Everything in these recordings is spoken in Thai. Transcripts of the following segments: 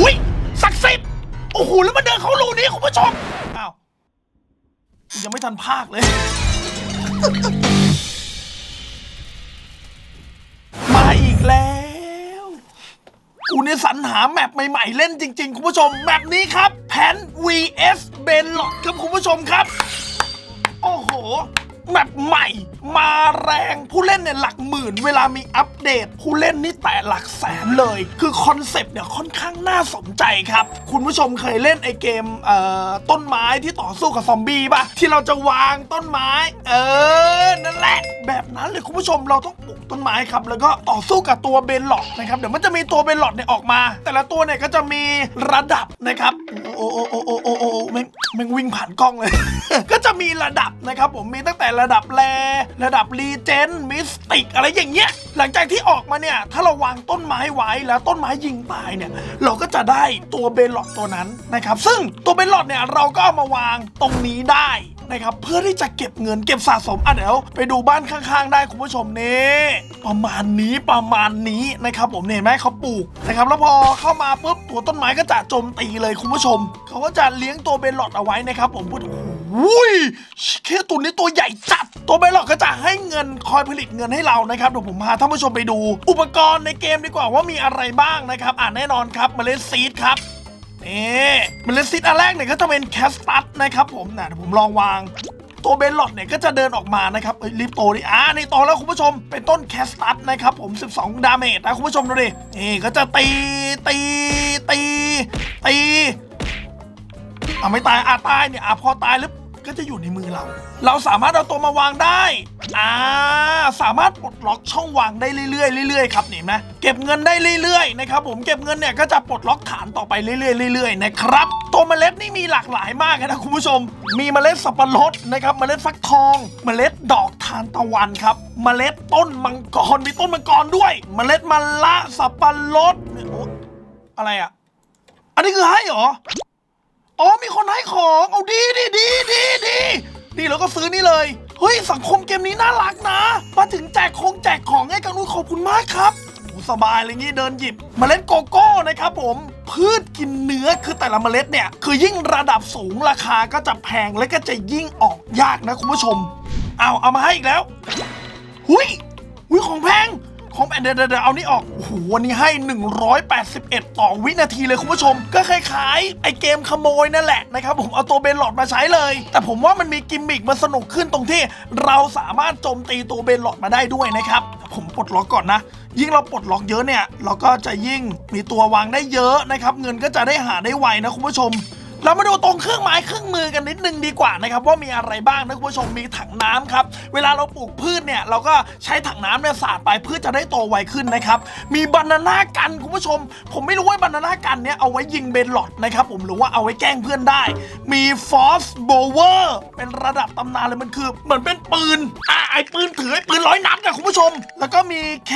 อุ้ยศักดิ์สิทธิ์โอ้โหแล้วมาเดินเข้ารูนี้คุณผู้ชมอ้าวยังไม่ทันภาคเลย มาอีกแล้วกูเนี่ยสรรหาแมปใหม่ๆ เล่นจริง ๆ คุณผู้ชมแมปนี้ครับแผน vs เบนหลอกครับคุณผู้ชมครับ โอ้โห แมปใหม่ มาแรงผู้เล่นเนี่ยหลักหมื่น เวลามีอัปเดต ผู้เล่นนี่แต่หลักแสนเลย คือคอนเซปต์เนี่ยค่อนข้างน่าสนใจครับ คุณผู้ชมเคยเล่นไอเกมเอ่อต้นไม้ที่ต่อสู้กับซอมบี้ป่ะ ที่เราจะวางต้นไม้ เออ นั่นแหละ แบบนั้นเลยคุณผู้ชมเราต้องปลูกต้นไม้ครับ แล้วก็ต่อสู้กับตัวเบนหลอดนะครับเดี๋ยวมันจะมีตัวเบนหลอดเนี่ยออกมา แต่ละตัวเนี่ยก็จะมีระดับนะครับโอ้โอ้โอ้โอ้โอ้โแม่งวิ่งผ่านกล้องเลย ก็จะมีระดับนะครับผมมีตั้งแต่ระดับแรระดับรีเจนมิสติกอะไรอย่างเงี้ย หลังจากที่ออกมาเนี่ย ถ้าเราวางต้นไม้ไว้แล้วต้นไม้ยิงตายเนี่ย เราก็จะได้ตัวเบลล็อตตัวนั้นนะครับ ซึ่งตัวเบลล็อตเนี่ยเราก็เอามาวางตรงนี้ได้ นะครับเพื่อที่จะเก็บเงินเก็บสะสมอะเดี๋ยวไปดูบ้านข้างๆ ได้คุณผู้ชมนี่ประมาณนี้ประมาณนี้นะครับผมเนี่ยเห็นไหมเขาปลูกนะครับแล้วพอเข้ามาปุ๊บตัวต้นไม้ก็จะโจมตีเลยคุณผู้ชมเขาก็จะเลี้ยงตัวเบนหลอดเอาไว้นะครับผมพูดโอ้ยแค่ตัวนี้ตัวใหญ่จัด ตัวเบนหลอดก็จะให้เงินคอยผลิตเงินให้เรานะครับเดี๋ยวผมพาท่านผู้ชมไปดู อุปกรณ์ในเกมดีกว่าว่ามีอะไรบ้างนะครับ อ่าแน่นอนครับเมล็ดซีดครับ นี่เมล็ดซีดอันแรกเนี่ยก็จะเป็นแคสตัสนะครับผมนะเดี๋ยวผมลองวางตัวเบนหลอดเนี่ยก็จะเดินออกมานะครับเอ้ยรีบโตดิอ่านี่โตแล้วคุณผู้ชม เป็นต้นแคสตัสนะครับผม 12 ดาเมจนะคุณผู้ชมดูดินี่ก็จะตีตีตีตีอะไม่ตายอะตายเนี่ยอะพอตายหรือ ก็จะอยู่ในมือเรา เราสามารถเอาตัวมาวางได้ อ่า สามารถปลดล็อกช่องวางได้เรื่อยๆเรื่อยๆครับนี่เห็นไหมเก็บเงินได้เรื่อยๆนะครับผมเก็บเงินเนี่ยก็จะปลดล็อกฐานต่อไปเรื่อยๆเรื่อยๆนะครับตัวเมล็ดนี่มีหลากหลายมากนะคุณผู้ชม มีเมล็ดสับปะรดนะครับเมล็ดฟักทอง เมล็ดดอกทานตะวันครับ เมล็ดต้นมังกรมีต้นมังกรด้วย เมล็ดมะละสับปะรดอะไรอะ อันนี้คือให้เหรอ อ๋อมีคนให้ของ เอาดีดีดีดีดีนี่เรา ก็ซื้อนี่เลย เฮ้ย สังคมเกมนี้น่ารักนะ มาถึงแจกของแจกของให้กันนุ้ยขอบคุณมากครับโอ้สบายเลยงี้เดินหยิบมเมล็ดโกโก้นะครับผมพืชกินเนื้อคือแต่ละเมล็ดเนี่ย คือยิ่งระดับสูงราคาก็จะแพงและก็จะยิ่งออกยากนะคุณผู้ชม เอาเอามาให้อีกแล้ว หุยหุยของแพง ของเดี๋ยวเดี๋ยวเดี๋ยวเอานี่ออกโอ้โหวันนี้ให้ 181 ต่อวินาทีเลยคุณผู้ชม ก็คล้ายๆไอเกมขโมยนั่นแหละนะครับผมเอาตัวเบนหลอดมาใช้เลย แต่ผมว่ามันมีกิมมิกมันสนุกขึ้นตรงที่ เราสามารถโจมตีตัวเบนหลอดมาได้ด้วยนะครับผมปลดล็อกก่อนนะยิ่งเราปลดล็อกเยอะเนี่ย เราก็จะยิ่งมีตัววางได้เยอะนะครับ เงินก็จะได้หาได้ไวนะคุณผู้ชม เรามาดูตรงเครื่องไม้เครื่องมือกันนิดนึงดีกว่านะครับว่ามีอะไรบ้างนะคุณผู้ชมมีถังน้ำครับเวลาเราปลูกพืชเนี่ยเราก็ใช้ถังน้ำเนี่ยสาดไปพืชจะได้โตไวขึ้นนะครับมีบานาน่ากันคุณผู้ชม ผมไม่รู้ว่าบานาน่ากันเนี่ยเอาไว้ยิงเบนหลอดนะครับผมหรือว่าเอาไว้แกล้งเพื่อนได้ มีฟอสโบเวอร์เป็นระดับตำนานเลยมันคือ เหมือนเป็นปืนอะไอปืนถือไอปืนร้อยนัดนะคุณผู้ชม แล้วก็มีแค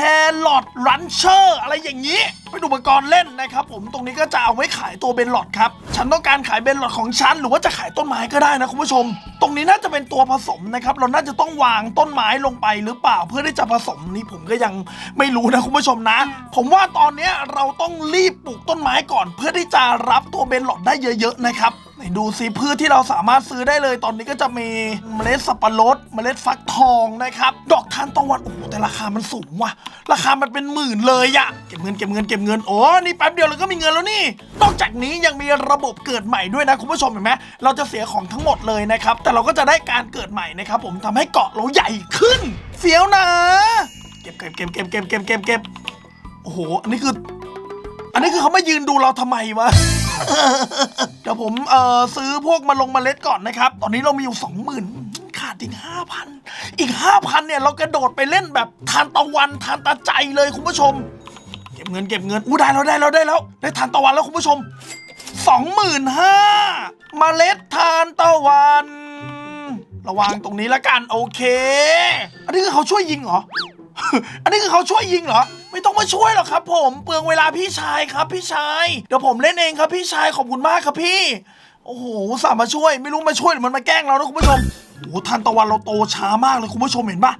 รอทรันเชอร์อะไรอย่างนี้ไปดูอุปกรณ์เล่นนะครับผมตรงนี้ก็จะเอาไว้ขายตัวเบนหลอดครับฉันต้องการขายเบนหลอดของฉันหรือว่าจะขายต้นไม้ก็ได้นะคุณผู้ชม ตรงนี้น่าจะเป็นตัวผสมนะครับเราน่าจะต้องวางต้นไม้ลงไปหรือเปล่าเพื่อที่จะผสมนี่ผมก็ยังไม่รู้นะคุณผู้ชมนะ ผมว่าตอนนี้เราต้องรีบปลูกต้นไม้ก่อน เพื่อที่จะรับตัวเบนหลอดได้เยอะ ๆ นะครับ ไหนดูสิพืชที่เราสามารถซื้อได้เลยตอนนี้ก็จะมีเมล็ดสับปะรด เมล็ดฟักทองนะครับ ดอกทานตะวันโอ้โหแต่ราคามันสูงว่ะ ราคามันเป็นหมื่นเลยอะเก็บเงินเก็บเงินเก็บเงินโอ้นี่แป๊บเดียวเราก็มีเงินแล้วนี่ นอกจากนี้ยังมีระบบเกิดใหม่ด้วยนะคุณผู้ชมเห็นไหมเราจะเสียของทั้งหมดเลยนะครับ แต่เราก็จะได้การเกิดใหม่นะครับผมทำให้เกาะเราใหญ่ขึ้นเฟี้ยวนะ เก็บเก็บเก็บเก็บเก็บเก็บเก็บเก็บโอ้โหอันนี้คือ อันนี้คือเขามายืนดูเราทำไมวะ เดี๋ยวผมเอ่อซื้อพวกมาลงมาเล็ดก่อนนะครับ ตอนนี้เรามีอยู่สองหมื่นขาดอีกห้าพันอีกห้าพันเนี่ยเรากระโดดไปเล่นแบบทานตะวันทานตะใจเลยคุณผู้ชม เก็บเงินเก็บเงินอู้ได้แล้วได้แล้วได้แล้วได้ทานตะวันแล้วคุณผู้ชมสองหมื่นห้าเมล็ดทานตะวันระวังตรงนี้ละกันโอเค อันนี้คือเขาช่วยยิงเหรอ อันนี้คือเขาช่วยยิงเหรอ ไม่ต้องมาช่วยหรอกครับ ผมเปลืองเวลาพี่ชายครับ พี่ชายเดี๋ยวผมเล่นเองครับพี่ชายขอบคุณมากครับพี่ โอ้โหสาห์มาช่วย ไม่รู้มาช่วยหรือมันมาแกล้งเรานะคุณผู้ชมโอ้โหทันตะวันเราโตช้ามากเลยคุณผู้ชมเห็นปะ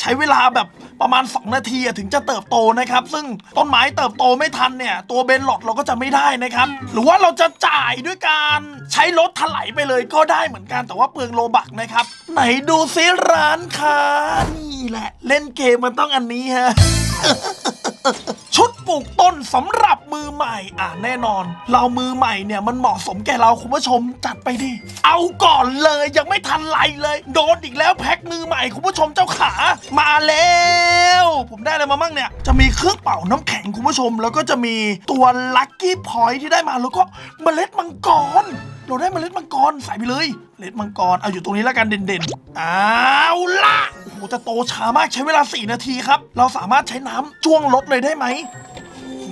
ใช้เวลาแบบประมาณ 2 นาทีถึงจะเติบโตนะครับ ซึ่งต้นไม้เติบโตไม่ทันเนี่ย ตัวเบนหลอดเราก็จะไม่ได้นะครับ หรือว่าเราจะจ่ายด้วยการใช้รถถลายไปเลยก็ได้เหมือนกันแต่ว่าเปลืองโลบักนะครับ ไหนดูซิร้านค้านี่แหละ เล่นเกมมันต้องอันนี้ฮะ ชุดปลูกต้นสำหรับมือใหม่ อะแน่นอน เรามือใหม่เนี่ยมันเหมาะสมแก่เราคุณผู้ชมจัดไปดิ เอาก่อนเลยยังไม่ทันไรเลย โดนอีกแล้วแพ็คมือใหม่คุณผู้ชมเจ้าขา มาแล้ว มได้อะไรมามั่งเนี่ย จะมีเครื่องเป่าน้ำแข็งคุณผู้ชม แล้วก็จะมีตัวลัคกี้พอยที่ได้มาแล้วก็เมล็ดมังกร เราได้เมล็ดมังกรใส่ไปเลยเมล็ดมังกรเอาอยู่ตรงนี้แล้วกันเด่นๆเอาล่ะโอ้โหจะโตช้ามากใช้เวลา 4 นาทีครับ เราสามารถใช้น้ำจ้วงลดเลยได้ไหม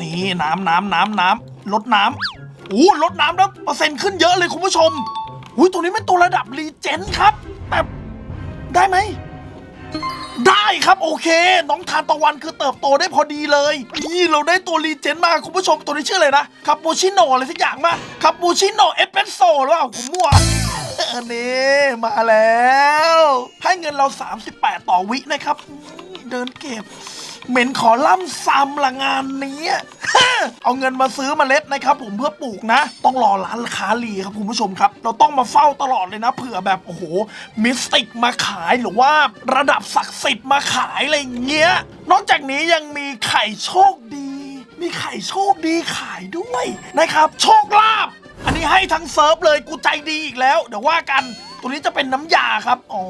นี่น้ำน้ำน้ำน้ำลดน้ำอู้ลดน้ำแล้วเปอร์เซ็นต์ขึ้นเยอะเลยคุณผู้ชมอุ้ยตัวนี้เป็นตัวระดับรีเจนครับแต่ได้ไหม ได้ครับโอเค น้องทานตะวันคือเติบโตได้พอดีเลย นี่เราได้ตัวรีเจนมาคุณผู้ชมตัวนี้ชื่ออะไรนะคาปูชิโน่อะไรสักอย่างมาคาปูชิโน่เอสเปรสโซ่หรือเปล่าผมมั่วอันนี้มาแล้ว ให้เงินเรา 38 ต่อวินะครับ เดินเก็บ เหม็นขอล่ำซ้ำละงานนี้ เอาเงินมาซื้อเมล็ดนะครับผมเพื่อปลูกนะ ต้องรอร้านค้าลีครับคุณผู้ชมครับ เราต้องมาเฝ้าตลอดเลยนะเผื่อแบบโอ้โหมิสติกมาขายหรือว่าระดับศักดิ์สิทธิ์มาขายอะไรเงี้ย นอกจากนี้ยังมีไข่โชคดี มีไข่โชคดีขายด้วยนะครับ โชคลาภอันนี้ให้ทั้งเซิร์ฟเลยกูใจดีอีกแล้ว เดี๋ยวว่ากัน ตัวนี้จะเป็นน้ำยาครับ อ๋อ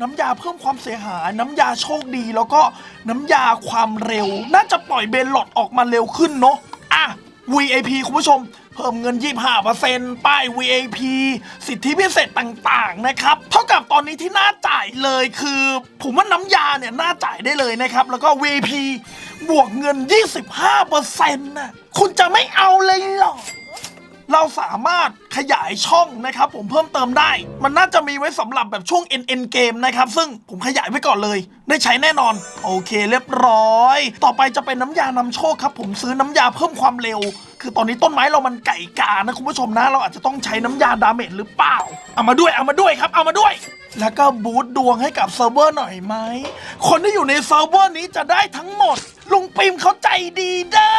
น้ำยาเพิ่มความเสียหาย น้ำยาโชคดีแล้วก็น้ำยาความเร็ว น่าจะปล่อยเบนหลอดออกมาเร็วขึ้นเนาะ อะ VIP คุณผู้ชมเพิ่มเงิน 25%ป้าย VIP สิทธิพิเศษต่างๆ นะครับ เท่ากับตอนนี้ที่น่าจ่ายเลยคือ ผมว่าน้ำยาเนี่ย น่าจ่ายได้เลยนะครับ แล้วก็ VIP บวกเงิน 25%นะคุณจะไม่เอาเลยหรอ เราสามารถขยายช่องนะครับผมเพิ่มเติมได้ มันน่าจะมีไว้สำหรับแบบช่วง NN เกมนะครับ ซึ่งผมขยายไว้ก่อนเลย ได้ใช้แน่นอน โอเคเรียบร้อย ต่อไปจะเป็นน้ำยานำโชคครับ ผมซื้อน้ำยาเพิ่มความเร็ว คือตอนนี้ต้นไม้เรามันไก่กานะคุณผู้ชมนะ เราอาจจะต้องใช้น้ำยาดาเมจหรือเปล่า เอามาด้วยเอามาด้วยครับ เอามาด้วย แล้วก็บูตดวงให้กับเซิร์ฟเวอร์หน่อยไหม คนที่อยู่ในเซิร์ฟเวอร์นี้จะได้ทั้งหมด ลุงปิมเขาใจดีเด้อ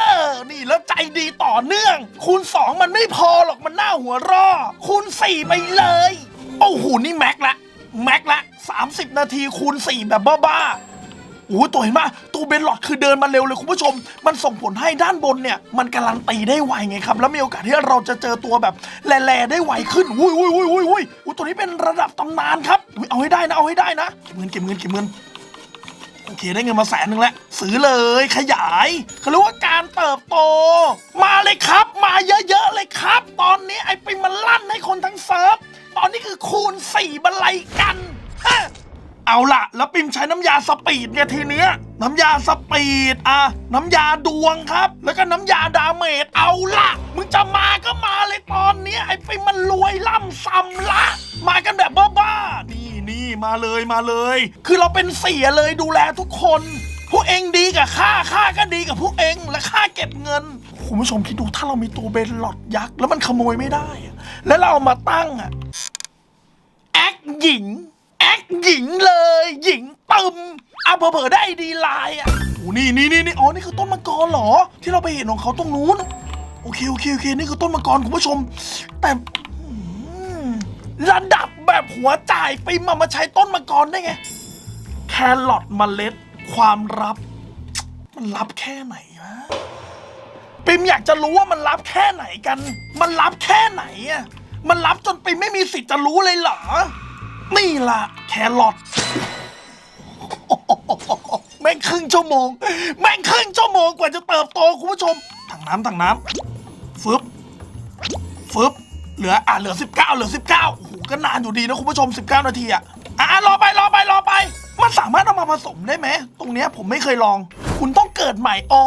นี่แล้วใจดีต่อเนื่อง คูณ 2 มันไม่พอหรอกมันหน้าหัวรอ คูณ 4 ไปเลย โอ้โห นี่แม็กละ แม็กละ 30 นาทีคูณ 4 แบบบ้าๆ โอ้โหตัวเห็นปะตัวเบนหลอดคือเดินมาเร็วเลยคุณผู้ชม มันส่งผลให้ด้านบนเนี่ย มันการันตีได้ไวไงครับ แล้วมีโอกาสที่เราจะเจอตัวแบบแล่ๆได้ไวขึ้นอุ้ยอุ้ยอุ้ยอุ้ยอุ้ยอุ้ยตัวนี้เป็นระดับตำนานครับอุ๊ยเอาให้ได้นะเอาให้ได้นะเก็บเงินเก็บเงินเก็บเงินโอเคได้เงินมาแสนหนึ่งแล้วซื้อเลยขยายเขาเรียกว่าการเติบโต มาเลยครับ มาเยอะๆเลยครับ ตอนนี้ไอ้ปิมมันลั่นให้คนทั้งเซิร์ฟตอนนี้คือคูณสี่บันไลกันฮะ เอาละแล้วปิมใช้น้ำยาสปีดไงทีเนี้ย น้ำยาสปีดอะน้ำยาดวงครับ แล้วก็น้ำยาดาเมจเอาละมึงจะมาก็มาเลยตอนเนี้ยไอ้ปิมมันรวยล่ำซ้ำละ มากันแบบบ้าๆนี่นี่มาเลยมาเลย คือเราเป็นเสียเลยดูแลทุกคน พวกเองดีกับข้าข้าก็ดีกับพวกเองและข้าเก็บเงินคุณผู้ชมคิดดูถ้าเรามีตัวเบนหลอดยักษ์แล้วมันขโมยไม่ได้ แล้วเราเอามาตั้งอะแอคหญิง แอคหญิงเลย หญิงตึมเอาเผลอๆได้ดีไลน์อะโอ้นี่นี่นี่นี่อ๋อนี่คือต้นมังกรเหรอ ที่เราไปเห็นของเขาตรงนู้น โอเคโอเคโอเคนี่คือต้นมังกรคุณผู้ชม แต่อืมระดับแบบหัวจ่ายไปมามาใช้ต้นมังกรได้ไง แครอทมเมล็ด ความลับ มันลับแค่ไหนวะปิมอยากจะรู้ว่ามันลับแค่ไหนกัน มันลับแค่ไหนอะมันลับจนปิมไม่มีสิทธิ์จะรู้เลยเหรอ นี่ล่ะ แครอทแม่งครึ่งชั่วโมง แม่งครึ่งชั่วโมงกว่าจะเติบโตคุณผู้ชมถังน้ำถังน้ำฟึบฟึบเหลืออะเหลือ 19 เหลือ 19โอ้โหก็นานอยู่ดีนะคุณผู้ชม 19 นาทีอะอะรอไปรอไปรอไป มันสามารถเอามาผสมได้ไหมตรงเนี้ยผมไม่เคยลอง คุณต้องเกิดใหม่อ๋อ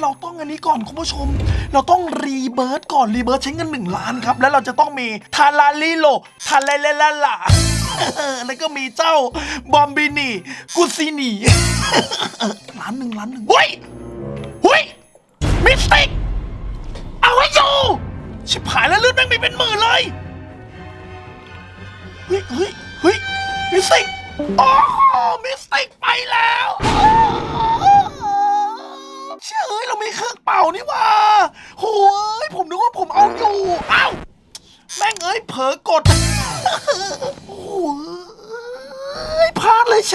เราต้องอันนี้ก่อนคุณผู้ชม เราต้องรีเบิร์ตก่อนรีเบิร์ตใช้เงินหนึ่งล้านครับ แล้วเราจะต้องมีทาลาลิโลทาเลเลลาลา แล้วก็มีเจ้าบอมบินีกุซินีล้านหนึ่งล้านหนึ่งเฮ้ยเฮ้ยมิสติกเอาให้อยู่ชิบหายแล้วเลือดแม่งมีเป็นหมื่นเลยเฮ้ยเฮ้ยเฮ้ยมิสติกโอ้มิสติกไปแล้วเชื่อเอ้ยเรามีเครื่องเป่านี่ว่าโหยผมนึกว่าผมเอาอยู่เอ้า แม่งเอ้ยเผลอกดโอ้ยพลาดเลยแช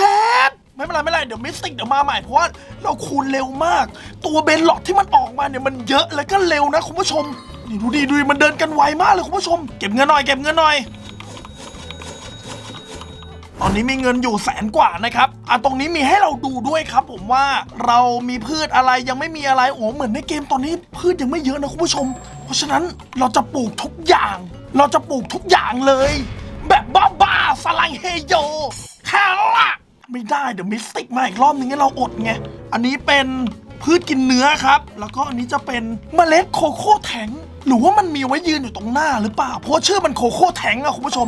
ทไม่เป็นไรไม่เป็นไรเดี๋ยวมิสติกเดี๋ยวมาใหม่เพราะว่าเราคูณเร็วมาก ตัวเบนหลอดที่มันออกมาเนี่ยมันเยอะแล้วก็เร็วนะคุณผู้ชมนี่ดูดิดูดิมันเดินกันไวมากเลยคุณผู้ชม เก็บเงินหน่อยเก็บเงินหน่อย ตอนนี้มีเงินอยู่แสนกว่านะครับอะตรงนี้มีให้เราดูด้วยครับ ผมว่าเรามีพืชอะไรยังไม่มีอะไรโอ้เหมือนในเกมตอนนี้พืชยังไม่เยอะนะคุณผู้ชม เพราะฉะนั้นเราจะปลูกทุกอย่าง เราจะปลูกทุกอย่างเลย แบบบ้าๆสลังเฮโยข้าวละไม่ได้เดี๋ยวมิสติกมาอีกรอบนึงให้เราอดไง อันนี้เป็นพืชกินเนื้อครับ แล้วก็อันนี้จะเป็นเมล็ดโคโค่แทงหรือว่ามันมีไว้ยืนอยู่ตรงหน้าหรือเปล่า เพราะชื่อมันโคโค่แทงอะคุณผู้ชม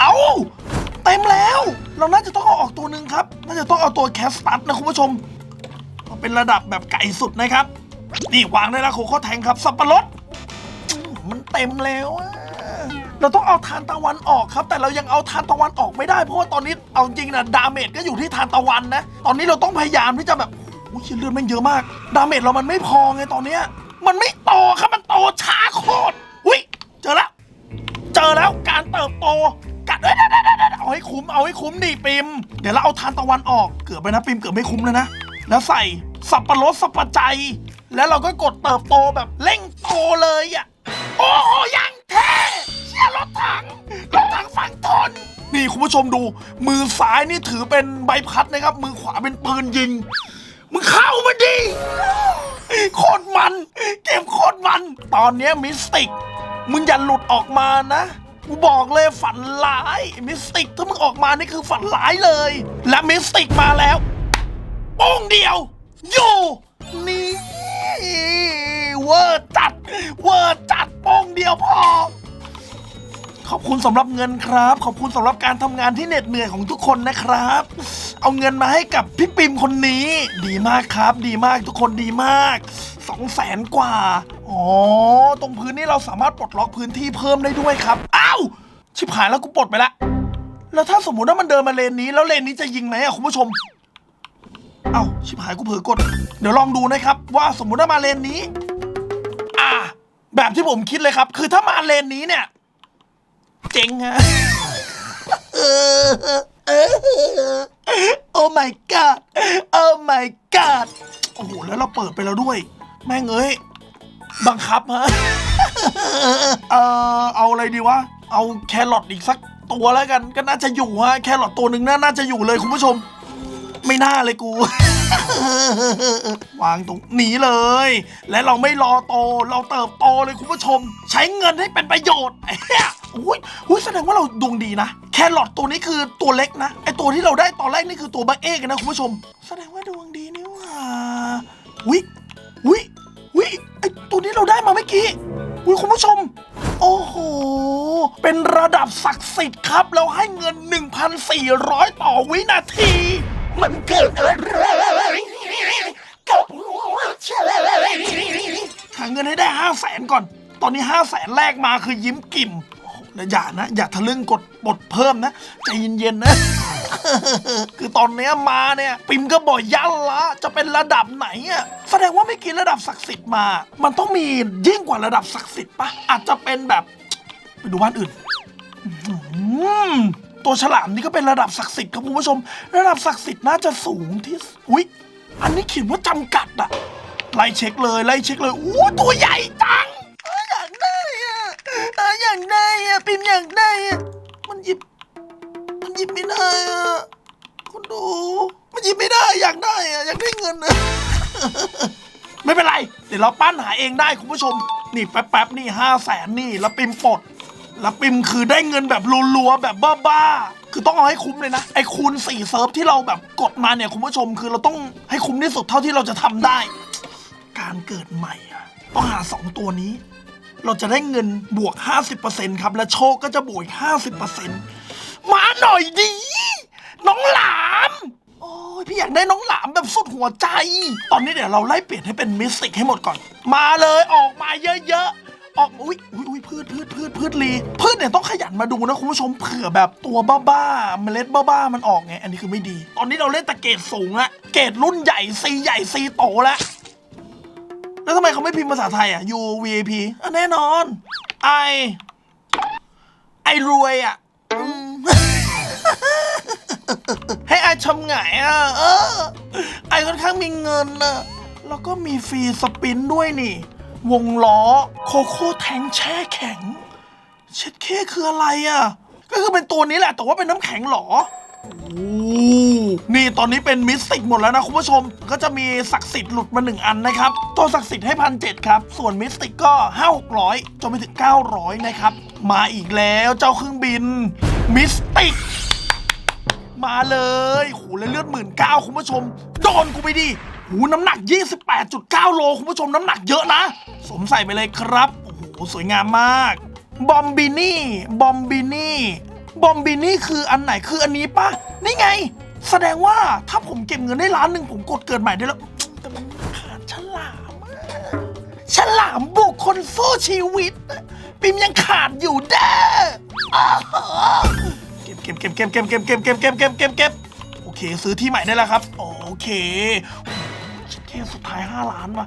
เอาเต็มแล้ว เราน่าจะต้องเอาออกตัวหนึ่งครับ น่าจะต้องเอาตัวแคสตัสนะคุณผู้ชมเอาเป็นระดับแบบไก่สุดนะครับ นี่วางได้แล้วโคโค่แทงครับ สับปะรด มันเต็มแล้วอะ เราต้องเอาทานตะวันออกครับ แต่เรายังเอาทานตะวันออกไม่ได้เพราะว่าตอนนี้เอาจริงนะดาเมจก็อยู่ที่ทานตะวันนะ ตอนนี้เราต้องพยายามที่จะแบบโอ้ยเลือดมันเยอะมาก ดาเมจเรามันไม่พอไงตอนเนี้ย มันไม่โตครับมันโตช้าโคตรอุ้ยเจอแล้วเจอแล้วการเติบโตกัดเอ้ยเดี๋ยเดี๋ยเดี๋ยเอาให้คุ้มเอาให้คุ้มดิปิม เดี๋ยวเราเอาทานตะวันออกเกือบไปนะปิมเกือบไม่คุ้มแล้วนะแล้วใส่สับปะรดสับปะใจ แล้วเราก็กดเติบโตแบบเร่งโตเลยอะโอ้โหยังเท่ ชี่ยรถถังรถถังฝั่งทน นี่คุณผู้ชมดู มือซ้ายนี่ถือเป็นใบพัดนะครับ มือขวาเป็นปืนยิง มึงเข้ามาดิโคตรมัน เกมโคตรมัน ตอนนี้มิสติก มึงอย่าหลุดออกมานะกูบอกเลยฝันร้ายมิสติกถ้ามึงออกมานี่คือฝันร้ายเลย และมิสติกมาแล้วโป้งเดียวอยู่นี่เวอร์จัด เวอร์จัดโป้งเดียวพอ ขอบคุณสำหรับเงินครับ ขอบคุณสำหรับการทำงานที่เหน็ดเหนื่อยของทุกคนนะครับ เอาเงินมาให้กับพี่ปิมคนนี้ ดีมากครับ ดีมากทุกคนดีมากสองแสนกว่า อ๋อ ตรงพื้นนี่เราสามารถปลดล็อกพื้นที่เพิ่มได้ด้วยครับ อ้าว ชิบหายแล้วกูปลดไปละ แล้วถ้าสมมติว่ามันเดินมาเลนนี้ แล้วเลนนี้จะยิงไหมอะคุณผู้ชม เอ้า ชิบหายกูเผลอกด เดี๋ยวลองดูนะครับ ว่าสมมุติว่ามาเลนนี้ อ่า แบบที่ผมคิดเลยครับ คือถ้ามาเลนนี้เนี่ย เจ๋งฮะโอ้ my god โอ้ my god โอ้โห แล้วเราเปิดไปแล้วด้วย แม่งเอ้ย บังคับฮะ เออเอาอะไรดีวะ เอาแครอทอีกสักตัวแล้วกัน ก็น่าจะอยู่ฮะ แครอทตัวหนึ่งน่าจะอยู่เลยคุณผู้ชม ไม่น่าเลยกู วางตรงนี้เลย และเราไม่รอโต เราเติบโตเลยคุณผู้ชม ใช้เงินให้เป็นประโยชน์เฮ้ยอุ้ยอุ้ยแสดงว่าเราดวงดีนะ แครอทตัวนี้คือตัวเล็กนะ ไอตัวที่เราได้ตอนแรกนี่คือตัวบักเอกนะคุณผู้ชม แสดงว่าดวงดีนี่ว่าอุ้ยอุ้ยอุ้ยไอตัวนี้เราได้มาเมื่อกี้อุ้ยคุณผู้ชม โอ้โห เป็นระดับศักดิ์สิทธิ์ครับ เราให้เงิน 1,400 ต่อวินาที มันเกิดอะไรกับหัวใจหาเงินให้ได้5 0 0แสนก่อน ตอนนี้5 0 0แสนแรกมาคือยิ้มกิ่มโอ้โหอย่านะ อย่าทะลึ่งกดบทเพิ่มนะใจเย็นๆนะ คือตอนเนี้ยมาเนี่ย ปิมก็บอกยันละจะเป็นระดับไหนอะแสดงว่าไม่กินระดับศักดิ์สิทธิ์มา มันต้องมียิ่งกว่าระดับศักดิ์สิทธิ์ปะอาจจะเป็นแบบ ไปดูบ้านอื่นอืม ตัวฉลามนี่ก็เป็นระดับศักดิ์สิทธิ์ครับคุณผู้ชม ระดับศักดิ์สิทธิ์น่าจะสูงที่สุดอุ๊ย อันนี้เขียนว่าจำกัดอะไล่เช็คเลยไล่เช็คเลยอู้ตัวใหญ่จังเอ้ยอยากได้อะเอ้ยอยากได้อะปิมอยากได้อะมันหยิบ มันหยิบไม่ได้อะคุณดู มันหยิบไม่ได้อยากได้อะอยากได้เงินอะ ไม่เป็นไร เดี๋ยวเราปั้นหาเองได้คุณผู้ชม นี่แป๊บๆนี่ห้าแสนนี่แล้วปิมปลด แล้วปิมคือได้เงินแบบรัวๆแบบบ้าๆ คือต้องเอาให้คุ้มเลยนะ ไอ้คูณสี่เซิร์ฟที่เราแบบกดมาเนี่ยคุณผู้ชมคือเราต้องให้คุ้มที่สุดเท่าที่เราจะทำได้ การเกิดใหม่อะต้องหาสองตัวนี้ เราจะได้เงินบวก 50%ครับ และโชคก็จะบวกอีก50%มาหน่อยดี น้องหลาม โอ้ยพี่อยากได้น้องหลามแบบสุดหัวใจ ตอนนี้เดี๋ยวเราไล่เปลี่ยนให้เป็นมิสติกให้หมดก่อน มาเลยออกมาเยอะๆ ออกอุ้ยอุ้ยอุ้ยพืชพืชพืชพืชลีพืชเนี่ยต้องขยันมาดูนะคุณผู้ชมเผื่อแบบตัวบ้าๆเมล็ดบ้าๆมันออกไงอันนี้คือไม่ดี ตอนนี้เราเล่นแต่เกรดสูงละเกรดรุ่นใหญ่ซีใหญ่ซีโตแล้วแล้วทำไมเขาไม่พิมพ์ภาษาไทยอะ U V A P อะแน่นอน ไอ ไอรวยอะให้ไอทำไงอะเออไอค่อนข้างมีเงินนะแล้วก็มีฟรีสปินด้วยนี่ วงล้อ โคโค่แทงแช่แข็ง เช็ดเคคืออะไรอะ ก็คือเป็นตัวนี้แหละ แต่ว่าเป็นน้ำแข็งเหรอโอ้นี่ตอนนี้เป็นมิสติกหมดแล้วนะคุณผู้ชม ก็จะมีศักดิ์สิทธิ์หลุดมาหนึ่งอันนะครับ ตัวศักดิ์สิทธิ์ให้พันเครับ ส่วนมิสติกก็ห้าหกร้อยจนไปถึง 900 นะครับ มาอีกแล้วเจ้าเครื่องบินมิสติกมาเลยโหแล้วเลือดหมื่นเก้าคุณผู้ชม โดนกูไปดิ หูน้ำหนัก 28.9 โลคุณผู้ชมน้ำหนักเยอะนะ สวมใส่ไปเลยครับ โอ้โห สวยงามมาก บอมบินี่ บอมบินี่ บอมบินี่คืออันไหนคืออันนี้ปะนี่ไง แสดงว่าถ้าผมเก็บเงินได้ล้านหนึ่งผมกดเกิดใหม่ได้แล้วแต่มันขาดฉลามฉลามบุกคนสู้ชีวิต ปิมยังขาดอยู่เด้ออ้าวเก็บเก็บเก็บเก็บเก็บเก็บเก็บเก็บเก็บเก็บเก็บเก็บโอเค ซื้อที่ใหม่ได้แล้วครับ โอเค คสุดท้าย 5 ล้านว่ะ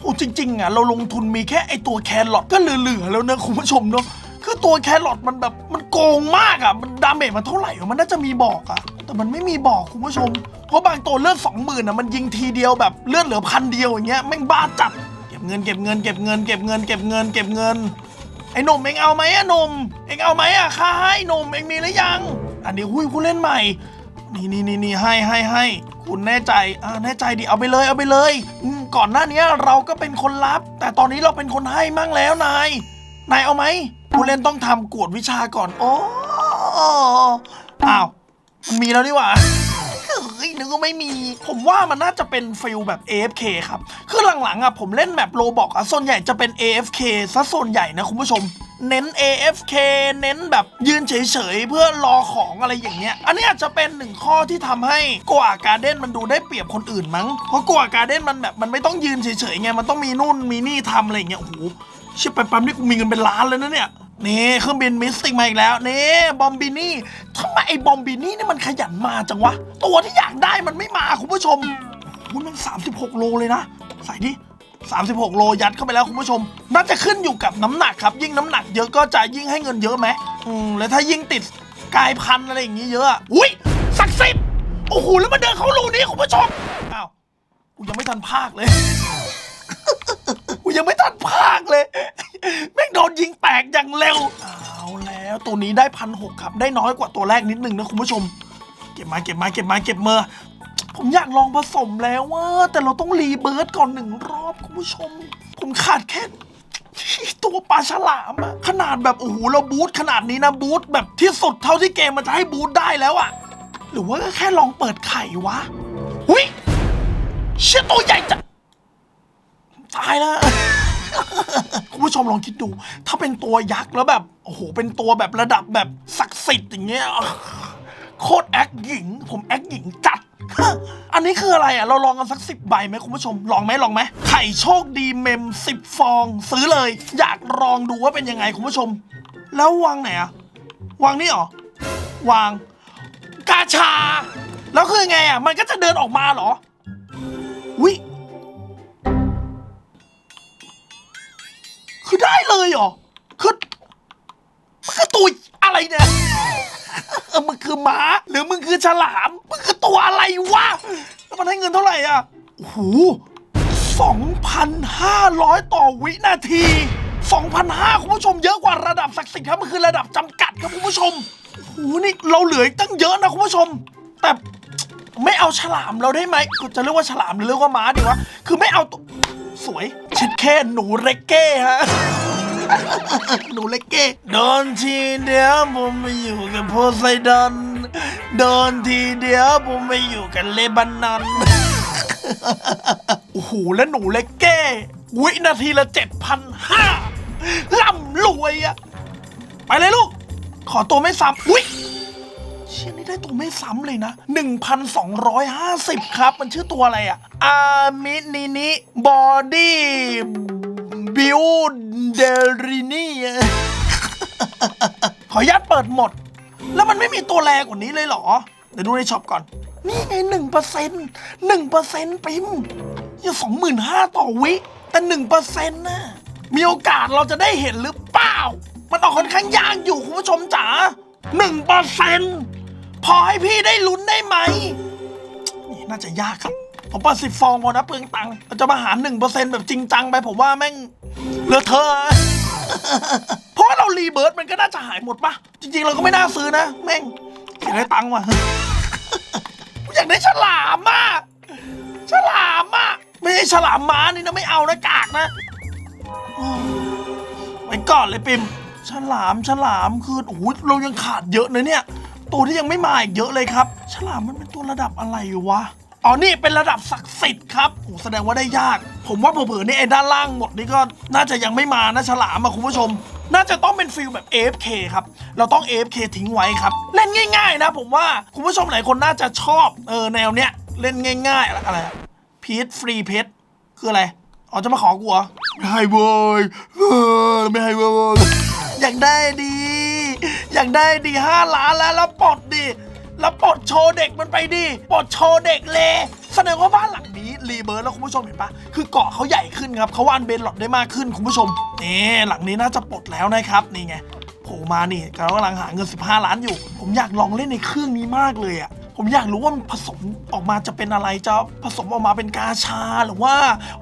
โอ้จริง ๆ อะ เราลงทุนมีแค่ไอตัวแครอทก็เหลือๆแล้วนะคุณผู้ชมเนาะคือตัวแครอทมันแบบมันโกงมากอะ มันดาเมจมันเท่าไหร่วะมันน่าจะมีบอกอะ แต่มันไม่มีบอกคุณผู้ชม เพราะบางตัวเลือดสองหมื่นอะมันยิงทีเดียวแบบเลือดเหลือพันเดียวอย่างเงี้ยแม่งบ้าจัดเก็บเงินเก็บเงินเก็บเงินเก็บเงินเก็บเงินเก็บเงินไอ้หนุ่มเองเอาไหมอะหนุ่มเองเอาไหมอะค่าให้หนุ่มเองมีหรือยัง อันนี้หุ้ยผู้เล่นใหม่ นี่นี่นี่นี่ให้ให้ให้คุณแน่ใจอ่าแน่ใจดิเอาไปเลยเอาไปเลยก่อนหน้านี้เราก็เป็นคนรับ แต่ตอนนี้เราเป็นคนให้มั่งแล้วนายนายเอาไหมผู้เล่นต้องทำกวดวิชาก่อนโอ้อ้าวมันมีแล้วนี่หว่าเฮ้ยนึกว่าไม่มี ผมว่ามันน่าจะเป็นฟิลแบบ AFK ครับ คือหลังๆอะผมเล่นแบบโลบอกอะส่วนใหญ่จะเป็น AFK ซะส่วนใหญ่นะคุณผู้ชม เน้น AFK เน้นแบบยืนเฉยๆ เพื่อรอของอะไรอย่างเงี้ย อันนี้อาจจะเป็นหนึ่งข้อที่ทำให้กว่าการเด้นมันดูได้เปรียบคนอื่นมั้ง เพราะกว่าการเด้นมันแบบมันไม่ต้องยืนเฉยๆไง มันต้องมีนู่นมีนี่ทำอะไรอย่างเงี้ย โอ้โหเชิบไปปั๊มนี่กูมีเงินเป็นล้านเลยนะเนี่ยนี่เครื่องบินมิสติกมาอีกแล้วนี่บอมบินี่ทำไมไอ้บอมบินี่นี่มันขยันมาจังวะ ตัวที่อยากได้มันไม่มาคุณผู้ชมมันมัน36โลเลยนะ ใส่ดิ 36 โลยัดเข้าไปแล้วคุณผู้ชม น่าจะขึ้นอยู่กับน้ำหนักครับ ยิ่งน้ำหนักเยอะก็จะยิ่งให้เงินเยอะไหมอืมแล้วถ้ายิ่งติดกายพันธุ์อะไรอย่างงี้เยอะอะอุ้ยศักสิทธิ์โอ้โหแล้วมันเดินเข้ารูนี้คุณผู้ชมอ้าวกูยังไม่ทันภาคเลย กูยังไม่ทันภาคเลย แม่งโดนยิงแตกอย่างเร็ว เอาแล้วตัวนี้ได้พันหกครับ ได้น้อยกว่าตัวแรกนิดนึงนะคุณผู้ชม เก็บมาเก็บมาเก็บมาเก็บเมอ ผมอยากลองผสมแล้วว่า แต่เราต้องรีเบิร์ดก่อนหนึ่งรอบคุณผู้ชม ผมขาดแค่ตัวปลาฉลามอะขนาดแบบโอ้โหเราบูทขนาดนี้นะบูทแบบที่สุดเท่าที่เกมมันจะให้บูทได้แล้วอะหรือว่าก็แค่ลองเปิดไข่วะหุยเชี่ยตัวใหญ่จังตายแล้วคุณผู้ชมลองคิดดู ถ้าเป็นตัวยักษ์แล้วแบบโอ้โหเป็นตัวแบบระดับแบบศักดิ์สิทธิ์อย่างเงี้ยโคตรแอคหญิง ผมแอคหญิงจัด อันนี้คืออะไรอะ เราลองกันสักสิบใบไหมคุณผู้ชม ลองไหมลองไหม ไข่โชคดีเมมสิบฟอง ซื้อเลย อยากลองดูว่าเป็นยังไงคุณผู้ชม แล้ววางไหนอะ วางนี่เหรอ วาง กาชา แล้วคือไงอะ มันก็จะเดินออกมาเหรอ วิคือได้เลยเหรอ คือ มันคือตัว อะไรเนี่ยเออมึงคือม้า หรือมึงคือฉลามมึงคือตัวอะไรวะแล้วมันให้เงินเท่าไหร่อะโอ้โหสองพันห้าร้อยต่อวินาทีสองพันห้าคุณผู้ชมเยอะกว่าระดับศักดิ์สิทธิ์ครับมันคือระดับจำกัดครับคุณผู้ชมโอ้โหนี่เราเหลืออีกตั้งเยอะนะคุณผู้ชม แต่ไม่เอาฉลามเราได้ไหมกูจะเรียกว่าฉลามหรือเรียกว่าม้าดีวะ คือไม่เอาตัวสวยช็ดแค่หนูเรกเก้ฮะ หนูเล็กเก้โดนทีเดียวผมไปอยู่กับโพไซดอนโดนทีเดียวผมไปอยู่กับเลบานอนโอ้โหแล้วหนูเล็กเก้วินาทีละเจ็ดพันห้าล่ำรวยอะไปเลยลูก ขอตัวไม่ซ้ำอุ้ยเชี่ยนี่ได้ตัวไม่ซ้ำเลยนะ 1,250 ครับ มันชื่อตัวอะไรอะอามินินิบอดี้ บิวเดรินีขออนุญาตเปิดหมด แล้วมันไม่มีตัวแรงกว่านี้เลยเหรอ เดี๋ยวดูในช็อปก่อน นี่ไงหนึ่งเปอร์เซ็นต์หนึ่งเปอร์เซ็นต์ปิมยังสองหมื่นห้าต่อวิ แต่หนึ่งเปอร์เซ็นต์น่ะมีโอกาสเราจะได้เห็นหรือเปล่า มันออกค่อนข้างยากอยู่คุณผู้ชมจ๋าหนึ่งเปอร์เซ็นต์พอให้พี่ได้ลุ้นได้ไหม นี่น่าจะยากครับผมเปิดสิบฟองพอนะเปลืองตังค์เราจะมาหาหนึ่งเปอร์เซ็นต์แบบจริงจังไปผมว่าแม่ง เลอะเทอะเพราะว่าเรารีเบิร์ดมันก็น่าจะหายหมดปะจริง ๆ เราก็ไม่น่าซื้อนะ แม่งเสียได้ตังค์ว่ะ อยากได้ฉลามอะฉลามอะไม่ใช่ฉลามม้านี่นะไม่เอานะกากนะโอ้ไว้ก่อนเลยปิมฉลามฉลามคือโอ้โหเรายังขาดเยอะนะเนี่ย ตัวที่ยังไม่มาอีกเยอะเลยครับ ฉลามมันเป็นตัวระดับอะไรวะ อ๋อนี่เป็นระดับศักดิ์สิทธิ์ครับโอ้แสดงว่าได้ยาก ผมว่าเผื่อๆนี่ไอ้ด้านล่างหมดนี่ก็น่าจะยังไม่มานะฉลามอะคุณผู้ชม น่าจะต้องเป็นฟิลแบบ AFK ครับ เราต้อง AFK ทิ้งไว้ครับ เล่นง่าย ๆ นะ ผมว่าคุณผู้ชมหลายคนน่าจะชอบเออแนวเนี้ยเล่นง่าย ๆ อะไรพีทฟรีเพชคืออะไรอ๋อจะมาขอกูเหรอไม่ให้เว้ยเออไม่ให้เว้ยอยากได้ดี อยากได้ดีห้าล้านแล้วแล้วปลดดิ แล้วปลดโชว์เด็กมันไปดิปลดโชว์เด็กเลยแสดงว่าบ้านหลังนี้รีเบิร์ดแล้วคุณผู้ชมเห็นปะคือเกาะเขาใหญ่ขึ้นครับเขาวานเบนหลอดได้มากขึ้นคุณผู้ชมนี่หลังนี้น่าจะปลดแล้วนะครับนี่ไงโผล่มานี่เรากำลังหาเงิน 15 ล้านอยู่ ผมอยากลองเล่นในเครื่องนี้มากเลยอะ ผมอยากรู้ว่ามันผสมออกมาจะเป็นอะไรจะผสมออกมาเป็นกาชาหรือว่า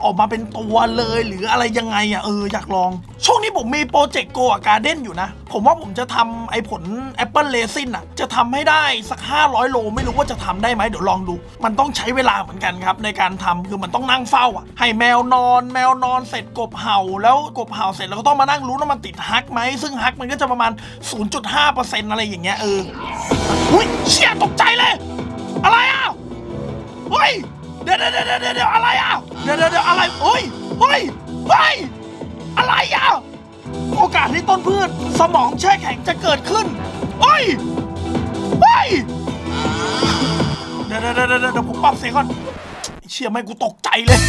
ออกมาเป็นตัวเลยหรืออะไรยังไงอะเอออยากลอง ช่วงนี้ผมมีโปรเจกต์โกะการ์เด้นอยู่นะ ผมว่าผมจะทำไอ้ผล Apple r a c i n อะ จะทำให้ได้สัก 500 โล ไม่รู้ว่าจะทำได้ไหมเดี๋ยวลองดู มันต้องใช้เวลาเหมือนกันครับในการทำคือมันต้องนั่งเฝ้าอะ ให้แมวนอน แมวนอนเสร็จกบเห่า แล้วกบเห่าเสร็จเราก็ต้องมานั่งรู้ว่ามันติดฮักไหมซึ่งฮักมันก็จะประมาณ 0.5%อะไรอย่างเงี้ยเอออุ้ยเชี่ยตกใจเลย อะไรอะเฮ้ยเดี๋ยวเดี๋ยวเดี๋ยวเดี๋ยวเดี๋ยวอะไรอะเดี๋ยวเดี๋ยวเดี๋ยวอะไรเฮ้ยเฮ้ยเฮ้ยอะไรอะโอกาสที่ต้นพืชสมองแช่แข็งจะเกิดขึ้นเฮ้ยเฮ้ยเดี๋ยวเดี๋ยวเดี๋ยวเดี๋ยวผมปรับเสียงก่อนเชี่ยไม่กูตกใจเลย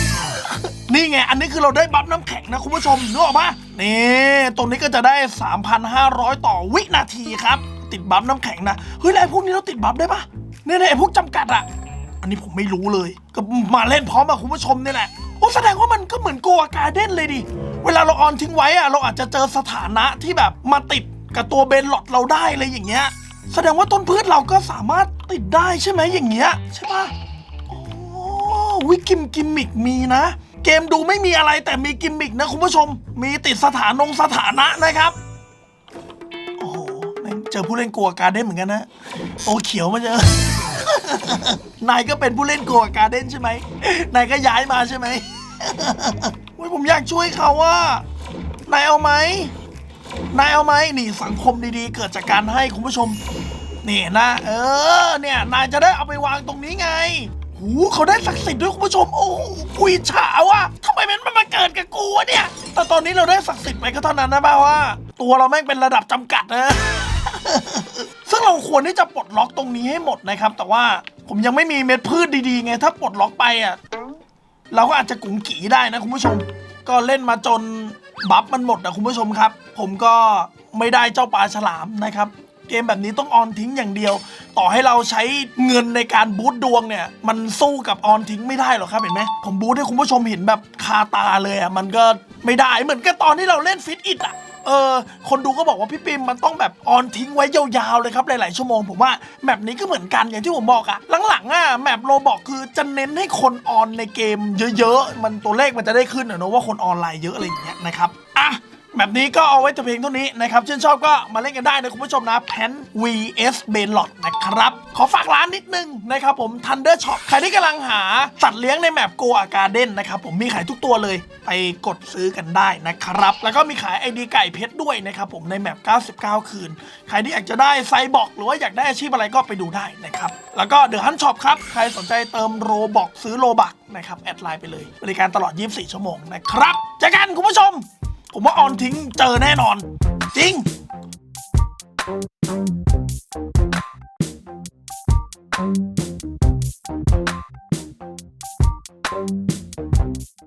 นี่ไง อันนี้คือเราได้บัฟน้ำแข็งนะคุณผู้ชมนึกออกปะนี่ ตรงนี้ก็จะได้ 3,500 ต่อวินาทีครับ ติดบัฟน้ำแข็งนะ เฮ้ยแล้วไอ้พวกนี้เราติดบัฟได้ปะ เนี่ยเนี่ยไอ้พวกจำกัดอะอันนี้ผมไม่รู้เลย ก็มาเล่นพร้อมกับคุณผู้ชมนี่แหละโอ้แสดงว่ามันก็เหมือนโกอาการ์เด้นเลยดิ เวลาเราออนทิ้งไว้อะเราอาจจะเจอสถานะที่แบบมาติดกับตัวเบนหลอดเราได้เลยอย่างเงี้ย แสดงว่าต้นพืชเราก็สามารถติดได้ใช่ไหมอย่างเงี้ยใช่ปะโอ้วิกิมกิมมิกมีนะ เกมดูไม่มีอะไรแต่มีกิมมิกนะคุณผู้ชม มีติดสถานงสถานะนะครับ เจอผู้เล่นกลัวการเด้นเหมือนกันนะโตเขียวมาเจอ นายก็เป็นผู้เล่นกลัวการเด้นใช่ไหมนายก็ย้ายมาใช่ไหมเว้ยผมอยากช่วยเขาว่านายเอาไหมนายเอาไหมนี่สังคมดีๆ เกิดจากการให้คุณผู้ชมนี่นะ เออ เนี่ยนายจะได้เอาไปวางตรงนี้ไง หูเขาได้ศักดิ์สิทธิ์ด้วยคุณผู้ชม โอ้โหกุยฉาว่ะทำไมมันมาเกิดกับกูวะเนี่ย แต่ตอนนี้เราได้ศักดิ์สิทธิ์ไปก็เท่านั้นนะบ้าว่า ตัวเราแม่งเป็นระดับจำกัดนะ ซึ่งเราควรที่จะปลดล็อกตรงนี้ให้หมดนะครับ แต่ว่าผมยังไม่มีเม็ดพืชดีๆไง ถ้าปลดล็อกไปอะ เราก็อาจจะกุ๋งกีได้นะคุณผู้ชม ก็เล่นมาจนบัฟมันหมดนะคุณผู้ชมครับ ผมก็ไม่ได้เจ้าปลาฉลามนะครับ เกมแบบนี้ต้องออนทิ้งอย่างเดียว ต่อให้เราใช้เงินในการบูตดวงเนี่ย มันสู้กับออนทิ้งไม่ได้หรอกครับเห็นไหมผมบูตให้คุณผู้ชมเห็นแบบคาตาเลยอะมันก็ไม่ได้เหมือนกับตอนที่เราเล่นฟิตอิดอะ เออคนดูก็บอกว่าพี่ปิมมันต้องแบบออนทิ้งไว้ยาวๆเลยครับหลายๆชั่วโมงผมว่าแมปนี้ก็เหมือนกันอย่างที่ผมบอกอะหลังๆอะแมปโรบอกคือจะเน้นให้คนออนในเกมเยอะๆ มันตัวเลขมันจะได้ขึ้นอะเนอะว่าคนออนไลน์เยอะอะไรอย่างเงี้ยนะครับอะ แบบนี้ก็เอาไว้แต่เพียงเท่านี้นะครับชื่นชอบก็มาเล่นกันได้นะคุณผู้ชมนะแพน vs b a l o t นะครับ ขอฝากร้านนิดนึงนะครับผม Thunder Shop ใครที่กำลังหาสัตว์เลี้ยงในแมป Go a Garden นนะครับผมมีขายทุกตัวเลยไปกดซื้อกันได้นะครับ แล้วก็มีขายไอดีไก่เพชรด้วยนะครับผมในแมป 99 คืน ใครที่อยากจะได้ไซบอกหรือว่าอยากได้อาชีพอะไรก็ไปดูได้นะครับ แล้วก็เดอะฮันช็อปครับใครสนใจเติมโรบอกซื้อโลบักนะครับแอดไลน์ไปเลย บริการตลอด 24 ชั่วโมงนะครับเจอกันคุณผู้ชม ผมว่าออนทิ้งเจอแน่นอน จริง